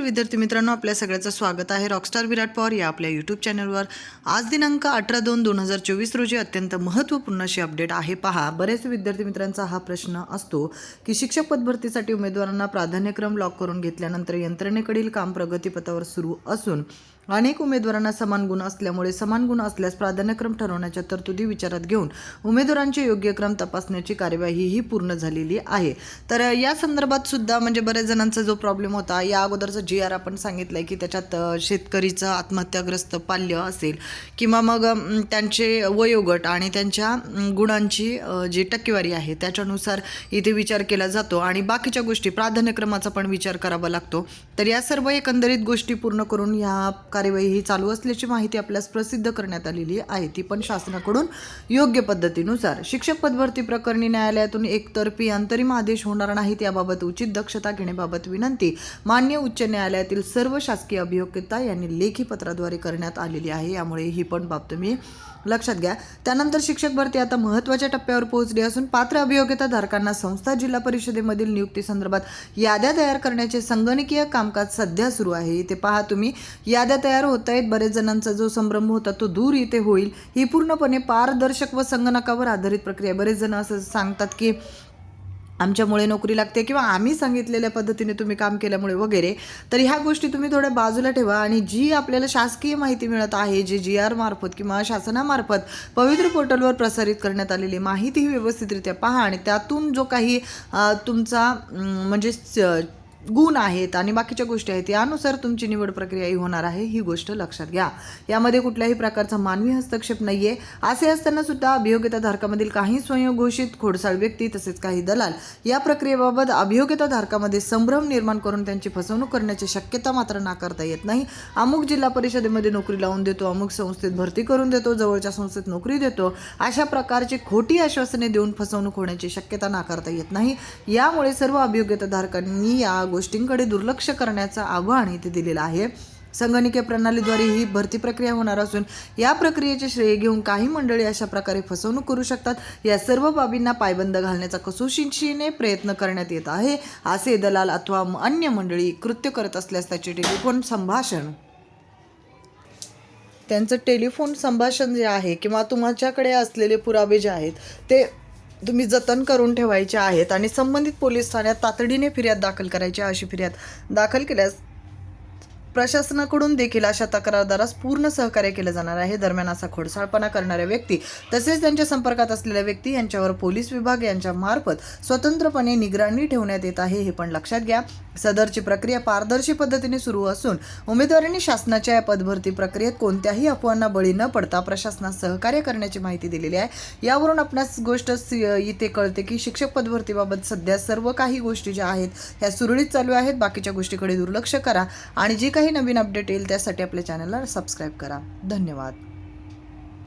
तर विद्यार्थी मित्रांनो आपल्या सगळ्याचं स्वागत आहे रॉकस्टार विराट पवार या आपल्या यूट्यूब चॅनलवर आज दिनांक अठरा दोन दोन हजार चोवीस रोजी अत्यंत महत्त्वपूर्ण अशी अपडेट आहे. पहा बरेच विद्यार्थी मित्रांचा हा प्रश्न असतो की शिक्षक पदभरतीसाठी उमेदवारांना प्राधान्यक्रम लॉक करून घेतल्यानंतर यंत्रणेकडील काम प्रगतीपथावर सुरू असून अनेक उमेदवारांना समान गुण असल्यामुळे समान गुण असल्यास प्राधान्यक्रम ठरवण्याच्या तरतुदी विचारात घेऊन उमेदवारांचे योग्य क्रम तपासण्याची कार्यवाही ही पूर्ण झालेली आहे. तर या संदर्भात सुद्धा म्हणजे बऱ्याच जणांचा जो प्रॉब्लेम होता या अगोदरचा जी आर आपण सांगितलं की त्याच्यात शेतकरीचं आत्महत्याग्रस्त पाल्य असेल किंवा मग त्यांचे वयोगट आणि त्यांच्या गुणांची जी टक्केवारी आहे त्याच्यानुसार इथे विचार केला जातो आणि बाकीच्या गोष्टी प्राधान्यक्रमाचा पण विचार करावा लागतो. तर या सर्व एकंदरीत गोष्टी पूर्ण करून ह्या कार्यवाही ही चालू असल्याची माहिती आपल्यास प्रसिद्ध करण्यात आलेली आहे. ती पण शासनाकडून योग्य पद्धतीनुसार. शिक्षक पदभरती प्रकरणी न्यायालयातून एकतर्फी अंतरिम आदेश होणार नाहीत याबाबत उचित दक्षता घेण्याबाबत विनंती मान्य उच्च न्यायालयातील सर्व शासकीय अभियोक्ता यांनी लेखी पत्राद्वारे करण्यात आलेली आहे. यामुळे ही पण बाब तुम्ही लक्षात घ्या. त्यानंतर शिक्षक भरती आता महत्त्वाच्या टप्प्यावर पोहोचली असून पात्र अभियोग्यता धारकांना संस्था जिल्हा परिषदेमधील नियुक्ती संदर्भात याद्या तयार करण्याचे संगणकीय कामकाज सध्या सुरू आहे. इथे पहा तुम्ही याद्या तयार होत आहेत. बरेच जणांचा जो संभ्रम होता तो दूर इथे होईल. ही पूर्णपणे पारदर्शक व संगणकावर आधारित प्रक्रिया आहे. बरेच जण असं सांगतात की आमच्यामुळे नोकरी लागते किंवा आम्ही सांगितलेल्या पद्धतीने तुम्ही काम केल्यामुळे वगैरे. तर ह्या गोष्टी तुम्ही थोड्या बाजूला ठेवा आणि जी आपल्याला शासकीय माहिती मिळत आहे जी जी आर मार्फत किंवा शासनामार्फत पवित्र पोर्टलवर प्रसारित करण्यात आलेली माहिती ही व्यवस्थितरित्या पहा आणि त्यातून जो काही तुमचा म्हणजे गुण आहेत आणि बाकीच्या गोष्टी आहेत यानुसार तुमची निवड प्रक्रिया ही होणार आहे ही गोष्ट लक्षात घ्या. यामध्ये कुठल्याही प्रकारचा मानवी हस्तक्षेप नाही आहे असे असताना सुद्धा अभियोग्यता धारकामधील काही स्वयंघोषित खोडसाळ व्यक्ती तसेच काही दलाल या प्रक्रियेबाबत अभियोग्यता धारकामध्ये संभ्रम निर्माण करून त्यांची फसवणूक करण्याची शक्यता मात्र नाकारता येत नाही. अमुक जिल्हा परिषदेमध्ये नोकरी लावून देतो अमुक संस्थेत भरती करून देतो जवळच्या संस्थेत नोकरी देतो अशा प्रकारची खोटी आश्वासने देऊन फसवणूक होण्याची शक्यता नाकारता येत नाही. यामुळे सर्व अभियोग्यता धारकांनी या गोष्टींकडे दुर्लक्ष करण्याचं आव्हान इथे दिलेलं आहे. संगणकीय प्रणालीद्वारे ही भरती प्रक्रिया होणार असून या प्रक्रियेचे श्रेय घेऊन काही मंडळी अशा प्रकारे फसवणूक करू शकतात. या सर्व बाबींना पायबंद घालण्याचा कसोशीने प्रयत्न करण्यात येत आहे असे दलाल अथवा अन्य मंडळी कृत्य करत असल्यास त्याचे टेलिफोन संभाषण. त्यांचं टेलिफोन संभाषण जे आहे किंवा तुमच्याकडे असलेले पुरावे जे आहेत ते तुम्ही जतन करून ठेवायचे आहेत आणि संबंधित पोलीस ठाण्यात तातडीने फिर्याद दाखल करायची अशी फिर्याद दाखल केल्यास प्रशासनाकडून देखील अशा तक्रारदारास पूर्ण सहकार्य केलं जाणार आहे. दरम्यान असा खोडसाळपणा करणाऱ्या व्यक्ती तसेच त्यांच्या संपर्कात असलेल्या व्यक्ती यांच्यावर पोलीस विभाग यांच्या मार्फत स्वतंत्रपणे निगराणी ठेवण्यात येत आहे हे पण लक्षात घ्या. सदरची प्रक्रिया पारदर्शी पद्धतीने सुरू असून उमेदवारांनी शासनाच्या या पदभरती प्रक्रियेत कोणत्याही अफवांना बळी न पडता प्रशासनास सहकार्य करण्याची माहिती दिलेली आहे. यावरून आपणास गोष्ट इथे कळते की शिक्षक पदभरतीबाबत सध्या सर्व काही गोष्टी ज्या आहेत ह्या सुरळीत चालू आहेत. बाकीच्या गोष्टीकडे दुर्लक्ष करा. आणि जी काही नवीन अपडेट येईल त्यासाठी आपल्या चॅनलला सबस्क्राईब करा. धन्यवाद.